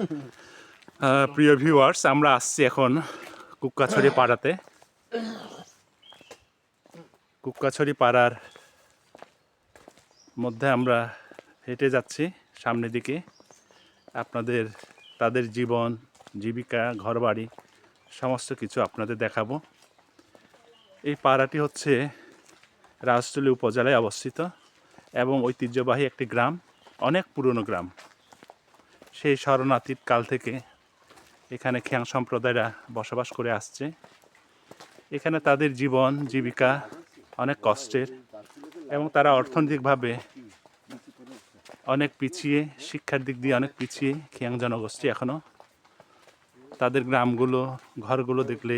প্রিয় ভিউয়ার্স আমরা আসছি এখন কুক্কাছড়ি পাড়াতে। কুক্কাছড়ি পাড়ার মধ্যে আমরা হেঁটে যাচ্ছি সামনের দিকে। আপনাদের, তাদের জীবন, জীবিকা, ঘরবাড়ি, সমস্ত কিছু আপনাদের দেখাবো। এই পাড়াটি হচ্ছে রাজতলী উপজেলায় অবস্থিত এবং ঐতিহ্যবাহী একটি গ্রাম, অনেক পুরনো গ্রাম। সেই শরণাতীত কাল থেকে এখানে খ্যাং সম্প্রদায়রা বসবাস করে আসছে। এখানে তাদের জীবন, জীবিকা অনেক কষ্টের এবং তারা অর্থনৈতিকভাবে অনেক পিছিয়ে, শিক্ষার দিক দিয়ে অনেক পিছিয়ে খিয়াং জনগোষ্ঠী এখনও তাদের গ্রামগুলো, ঘরগুলো দেখলে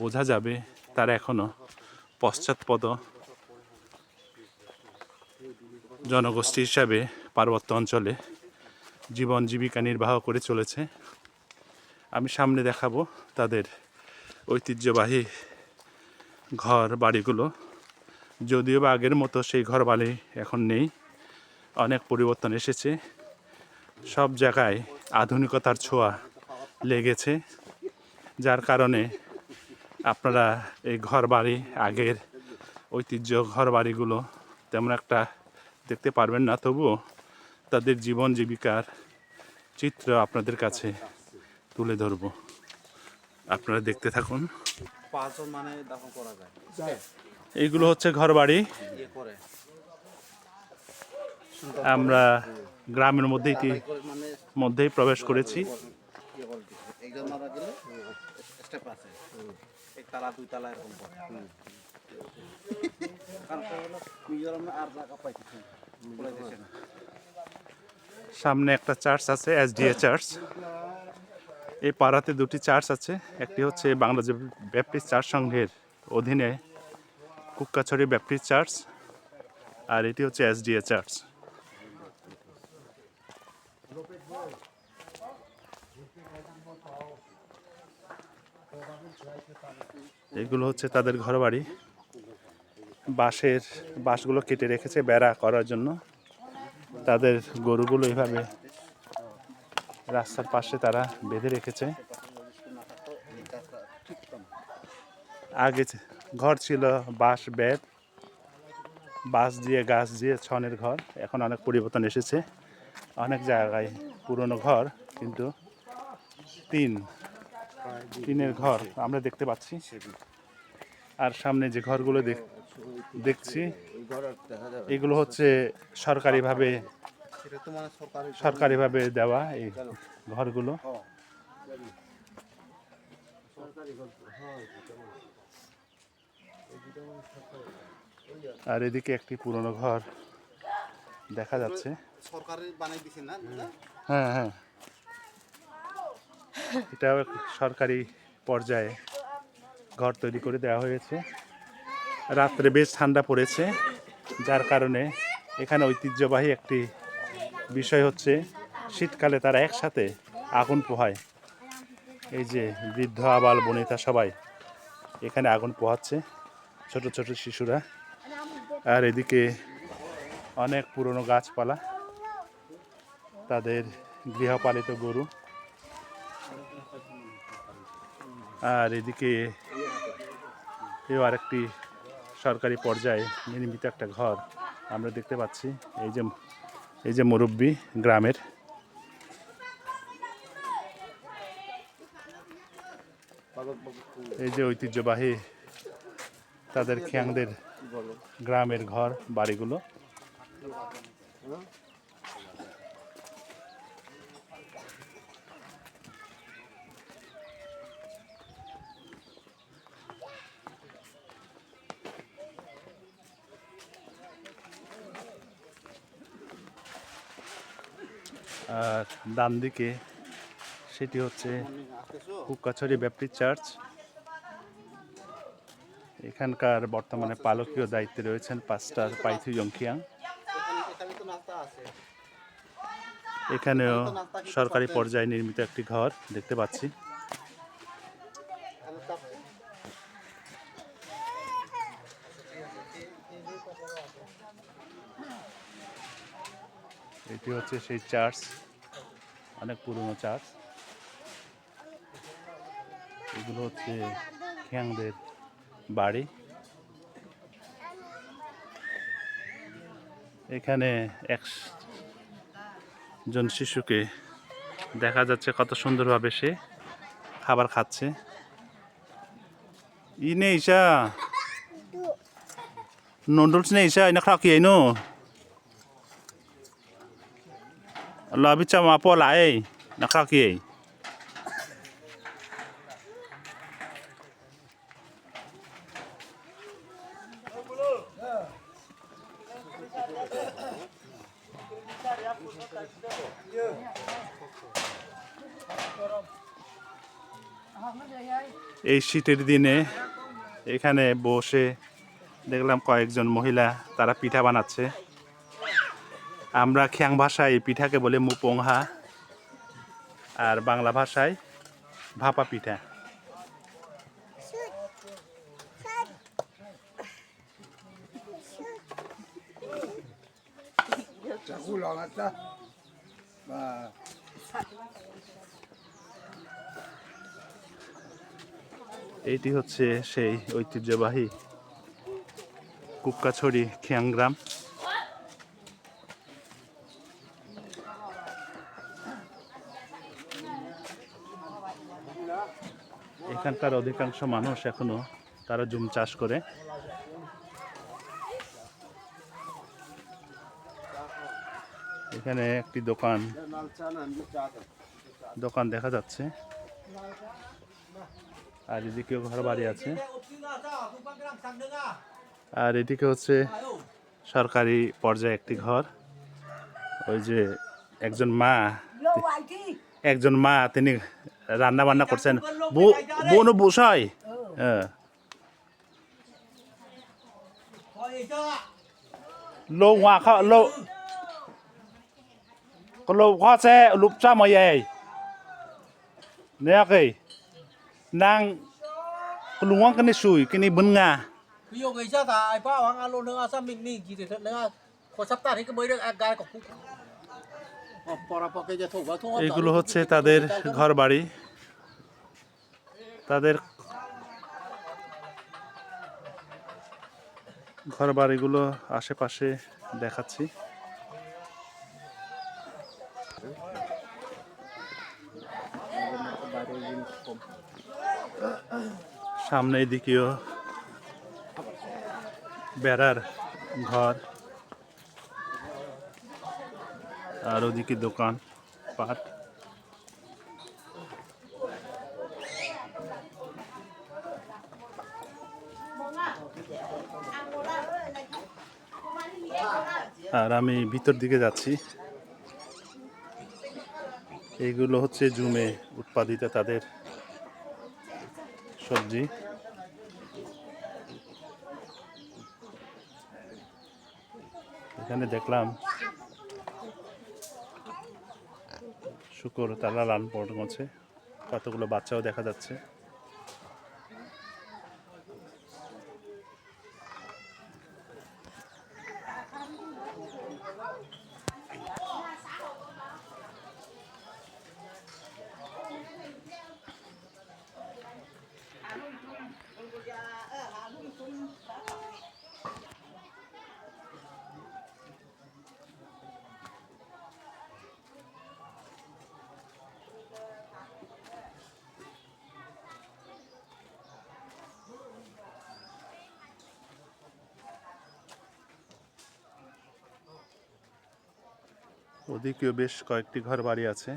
বোঝা যাবে তারা এখনও পশ্চাৎপদ জনগোষ্ঠী হিসাবে পার্বত্য অঞ্চলে জীবন জীবিকা নির্বাহ করে চলেছে। আমি সামনে দেখাবো তাদের ঐতিহ্যবাহী ঘর বাড়িগুলো। যদিও বা আগের মতো সেই ঘর বাড়ি এখন নেই। অনেক পরিবর্তন এসেছে। সব জায়গায় আধুনিকতার ছোঁয়া লেগেছে, যার কারণে আপনারা এই ঘর বাড়ি, আগের ঐতিহ্য ঘর বাড়িগুলো তেমন একটা দেখতে পারবেন না। তবুও তাদের জীবন জীবিকার চিত্র আপনাদের কাছে তুলে ধরব। আপনারা দেখতে থাকুন। মানে দাফন করা যায়। এইগুলো হচ্ছে ঘর বাড়ি ইয়ে আমরা গ্রামের মধ্যেই মধ্যেই প্রবেশ করেছি। ইয়ে মিজোরাম আর জায়গা পাইতেছে সামনে একটা চার্চ আছে, এস এসডিএ চার্চ। এই পাড়াতে দুটি চার্চ আছে, একটি হচ্ছে বাংলাদেশ ব্যাপটিস্ট চার্চ সংঘের অধীনে কুক্কাছড়ি ব্যাপটিস্ট চার্চ, আর এটি হচ্ছে এস এসডিএ চার্চ। এগুলো হচ্ছে তাদের ঘরবাড়ি। বাঁশের বাঁশগুলো কেটে রেখেছে বেড়া করার জন্য। তাদের গরুগুলো এইভাবে রাস্তার পাশে তারা বেঁধে রেখেছে। আগে ঘর ছিল বাঁশ বেত, বাঁশ দিয়ে গাছ দিয়ে ছনের ঘর, এখন অনেক পরিবর্তন এসেছে। অনেক জায়গায় পুরনো ঘর, কিন্তু তিন টিনের ঘর আমরা দেখতে পাচ্ছি। আর সামনে যে ঘরগুলো দেখ- দেখছি এগুলো হচ্ছে সরকারিভাবে সেটা তো মানে সরকারি সরকারিভাবে দেওয়া এই ঘরগুলো। আর এদিকে একটি পুরনো ঘর দেখা যাচ্ছে। সরকারি বানাই দিছে না দাদা? হ্যাঁ হ্যাঁ। এটাও সরকারি পর্যায়ে ঘর তৈরি করে দেওয়া হয়েছে। রাত্রে বেশ ঠান্ডা পড়েছে। যার কারণে এখানে ঐতিহ্যবাহী একটি বিষয় হচ্ছে, শীতকালে তারা একসাথে আগুন পোহায়। এই যে বৃদ্ধ, আবাল, বনিতা সবাই এখানে আগুন পোহাচ্ছে, ছোট ছোট শিশুরা। আর এদিকে অনেক পুরনো গাছপালা, তাদের গৃহপালিত গরু। আর এদিকে এও আরেকটি সরকারি পর্যায়ে নির্মিত একটা ঘর আমরা দেখতে পাচ্ছি। এই যে এই যে মুরব্বী গ্রামের। এই যে ঐতিহ্যবাহী তাদের খ্যাংদের গ্রামের ঘর, বাড়িগুলো। আর ডান দিকে সেটি হচ্ছে কুকাছড়ি ব্যাপটিস্ট চার্চ। এখানকার বর্তমানে পালকীয় দায়িত্বে রয়েছেন পাস্টার পাইথু আছে এখানেও সরকারি পর্যায়ে নির্মিত একটি ঘর দেখতে পাচ্ছি এখানে তো আছে। এটি হচ্ছে সেই চার্চ অনেক পুরনো চার্চ। এগুলো হচ্ছে খ্যাংদের বাড়ি। এখানে এক জন শিশুকে দেখা যাচ্ছে কত সুন্দরভাবে সে খাবার খাচ্ছে। ই নেই ইসা নুডলস নেই ইসা ইনা খাকি আইনো লাবি চামা পলাই না খাকি এই শীতের দিনে এখানে বসে দেখলাম কয়েকজন মহিলা, তারা পিঠা বানাচ্ছে। আমরা খ্যাং ভাষায় এই পিঠাকে বলে মুপংহা, আর বাংলা ভাষায় ভাপা পিঠা। এইটি হচ্ছে সেই ঐতিহ্যবাহী কুক্কাছড়ি খিয়াংগ্রাম। এখানকার অধিকাংশ মানুষ এখনও তারা জুম চাষ করে। এখানে একটি দোকান। দোকান দেখা যাচ্ছে। আর এদিকেও ঘর বাড়ি আছে। আর এদিকে হচ্ছে সরকারি পর্যায়ে একটি ঘর। ওই যে একজন মা একজন মা, তিনি রান্না বান্না করছেন বোন বসাই হ্যাঁ lô hoa khó lô có lô hoa xe lụp cha mà vậy nè kì nàng có lũ cái này sủi cái này bún ngà ví dụ ngày trước là ai bao hoàng alo nữa sao mình mình chỉ để thật nữa có sắp ta thì cái mới được ăn gai của cũng পরা পকে যে থোবা থোবা এগুলো হচ্ছে তাদের ঘর বাড়ি তাদের ঘর বাড়িগুলো আশেপাশে দেখাচ্ছি। সামনে এদিকেও বেড়ার ঘর। আর ওদিকে দোকান, পাট। আর আমি ভিতর দিকে যাচ্ছি। এইগুলো হচ্ছে জুমে উৎপাদিত তাদের সবজি। এখানে দেখলাম শুকর তারা লালন পড় করছে কতগুলো বাচ্চাও দেখা যাচ্ছে। ওদিকেও বেশ কয়েকটি ঘর বাড়ি আছে।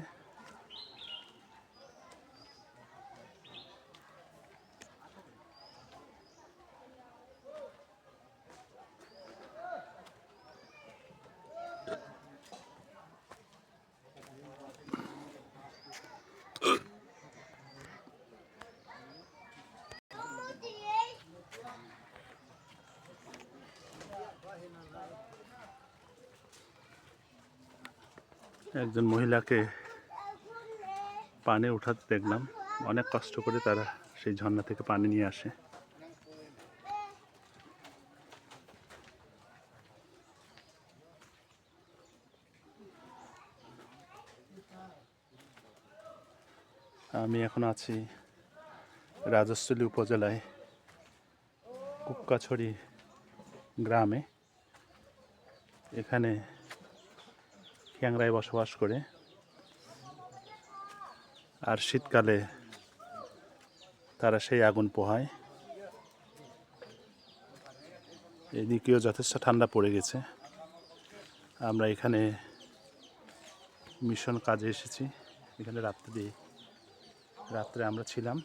একজন মহিলাকে পানি উঠাতে দেখলাম। অনেক কষ্ট করে তারা সেই ঝর্ণা থেকে পানি নিয়ে আসে। আমি এখন আছি রাজস্থলী উপজেলায় কুক্কাছড়ি গ্রামে। এখানে ক্যাংরায় বসবাস করে। আর শীতকালে তারা সেই আগুন পোহায়। এদিকেও যথেষ্ট ঠান্ডা পড়ে গেছে। আমরা এখানে মিশন কাজে এসেছি। এখানে রাত্রে দিয়ে রাত্রে আমরা ছিলাম।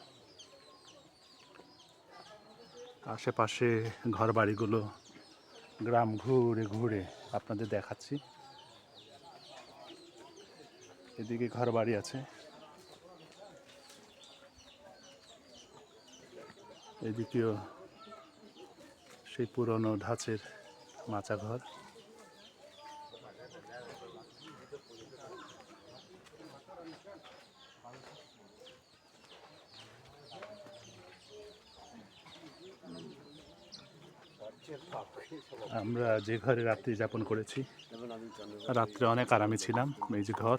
আশেপাশে ঘর বাড়িগুলো গ্রাম ঘুরে ঘুরে আপনাদের দেখাচ্ছি। এদিকে ঘর বাড়ি আছে। এদিকেও সেই পুরনো ধাঁচের মাচা ঘর। আমরা যে ঘরে রাত্রি যাপন করেছি, রাত্রে অনেক আরামে ছিলাম, এই যে ঘর।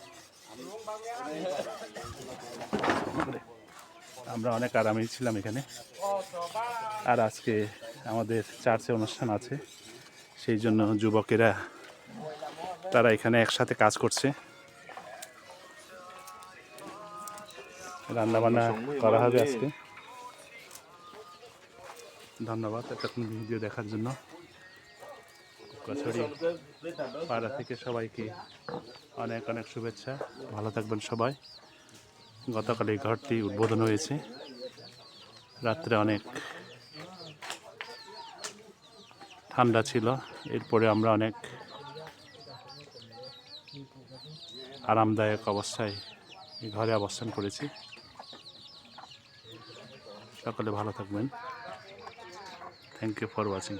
আমরা অনেক আরামেই ছিলাম এখানে। আর আজকে আমাদের চার্চে অনুষ্ঠান আছে। সেই জন্য যুবকেরা, তারা এখানে একসাথে কাজ করছে। রান্নাবান্না করা হবে আজকে। ধন্যবাদ এতক্ষণ ভিডিও দেখার জন্য। কচুরি পাড়া থেকে সবাইকে অনেক অনেক শুভেচ্ছা। ভালো থাকবেন সবাই। গতকাল এই ঘরটি উদ্বোধন হয়েছে। রাত্রে অনেক ঠান্ডা ছিল। এরপরে আমরা অনেক আরামদায়ক অবস্থায় ঘরে অবস্থান করেছি। সকলে ভালো থাকবেন। Thank you for watching